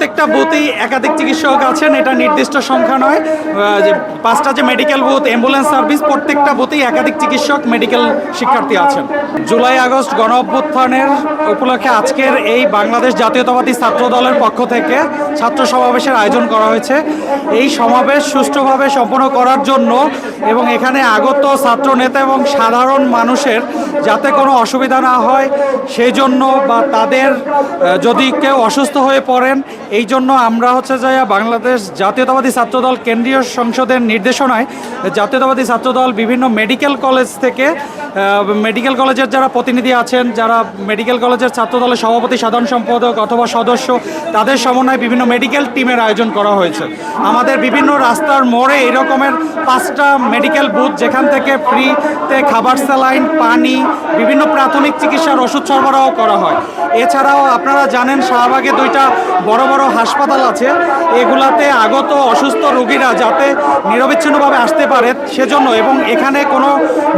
প্রত্যেকটা বুথেই একাধিক চিকিৎসক আছেন, এটা নির্দিষ্ট সংখ্যা নয়। যে পাঁচটা যে মেডিকেল বুথ অ্যাম্বুলেন্স সার্ভিস প্রত্যেকটা বুথেই একাধিক চিকিৎসক মেডিকেল শিক্ষার্থী আছেন। জুলাই, আগস্ট গণ অভ্যুত্থানের উপলক্ষে আজকের এই বাংলাদেশ জাতীয়তাবাদী ছাত্র দলের পক্ষ থেকে ছাত্র সমাবেশের আয়োজন করা হয়েছে। এই সমাবেশ সুষ্ঠুভাবে সম্পন্ন করার জন্য এবং এখানে আগত ছাত্র নেতা এবং সাধারণ মানুষের যাতে কোনো অসুবিধা না হয়, সেই জন্য বা তাদের যদি কেউ অসুস্থ হয়ে পড়েন এই জন্য আমরা হচ্ছে যে বাংলাদেশ জাতীয়তাবাদী ছাত্রদল কেন্দ্রীয় সংসদের নির্দেশনায় জাতীয়তাবাদী ছাত্রদল বিভিন্ন মেডিকেল কলেজ থেকে মেডিকেল কলেজের যারা প্রতিনিধি আছেন, যারা মেডিকেল কলেজের ছাত্রদলের সভাপতি, সাধারণ সম্পাদক অথবা সদস্য, তাদের সমন্বয়ে বিভিন্ন মেডিকেল টিমের আয়োজন করা হয়েছে। আমাদের বিভিন্ন রাস্তার মোড়ে এই রকমের পাঁচটা মেডিকেল বুথ যেখান থেকে ফ্রিতে খাবার স্যালাইন পানি, বিভিন্ন প্রাথমিক চিকিৎসার ওষুধ সরবরাহ করা হয়। এছাড়াও আপনারা জানেন, শাহবাগে দুইটা বড় বড় হাসপাতাল আছে। এগুলাতে আগত অসুস্থ রোগীরা যাতে নিরবিচ্ছিন্নভাবে আসতে পারে সেজন্য এবং এখানে কোনো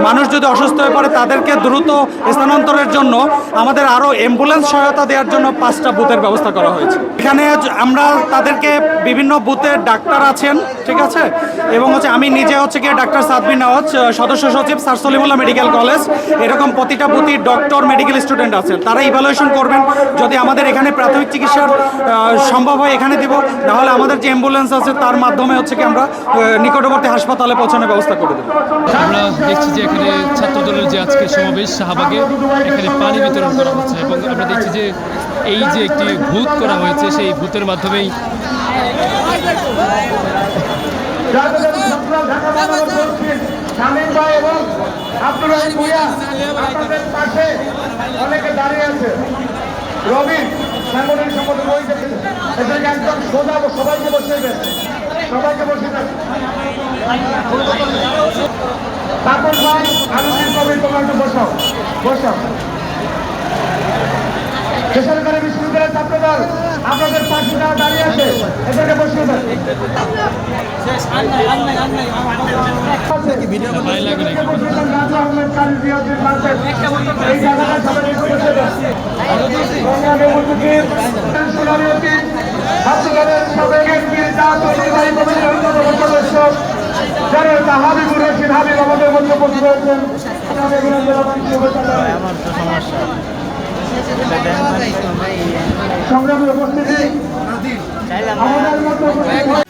মানুষ যদি অসুস্থ হয়ে পড়ে তাদেরকে দ্রুত স্থানান্তরের জন্য আমাদের আরও অ্যাম্বুলেন্স সহায়তা দেওয়ার জন্য পাঁচটা বুথের ব্যবস্থা করা হয়েছে। এখানে আমরা তাদেরকে বিভিন্ন বুথের ডাক্তার আছেন। ঠিক আছে? এবং হচ্ছে আমি নিজে হচ্ছে গিয়ে ডাক্তার সাদবিন নওয়াজ সদস্য সচিব স্যার সলিমুল্লাহ মেডিকেল কলেজ। এরকম প্রতিটা প্রতি ডক্টর মেডিকেল স্টুডেন্ট আছেন তারা ইভ্যালুয়েশন করবেন। যদি আমাদের এখানে প্রাথমিক চিকিৎসার সম্ভব হয় এখানে দিব, তাহলে আমাদের যে অ্যাম্বুলেন্স আছে, তার মাধ্যমে হচ্ছে কি আমরা নিকটবর্তী হাসপাতালে পৌঁছানোর ব্যবস্থা করে দেবো। আমরা দেখছি যে এখানে ছাত্রদলের যে আজকে সমাবেশ, শাহবাগে এখানে পানি বিতরণ করা হচ্ছে এবং আমরা দেখছি যে এই যে একটি ভূত করা হয়েছে, সেই ভূতের মাধ্যমেই সবাইকে দেন সবাইকে দেন তারপর ভাই আলমগীর কবির তোমার একটু বসাও বসাও। বেসরকারি বিশ্ববিদ্যালয়ের ছাত্রদল আপনাদের পাশে যারা দাঁড়িয়ে আছে এদেরকে বসিয়ে দেন হাবিবুর রশিদ হাবিব আমাদের মধ্যে উপস্থিত হয়েছেন বিরুদ্ধে শুভেচ্ছা জানাই। সংগ্রামে উপস্থিতি আমাদের মতো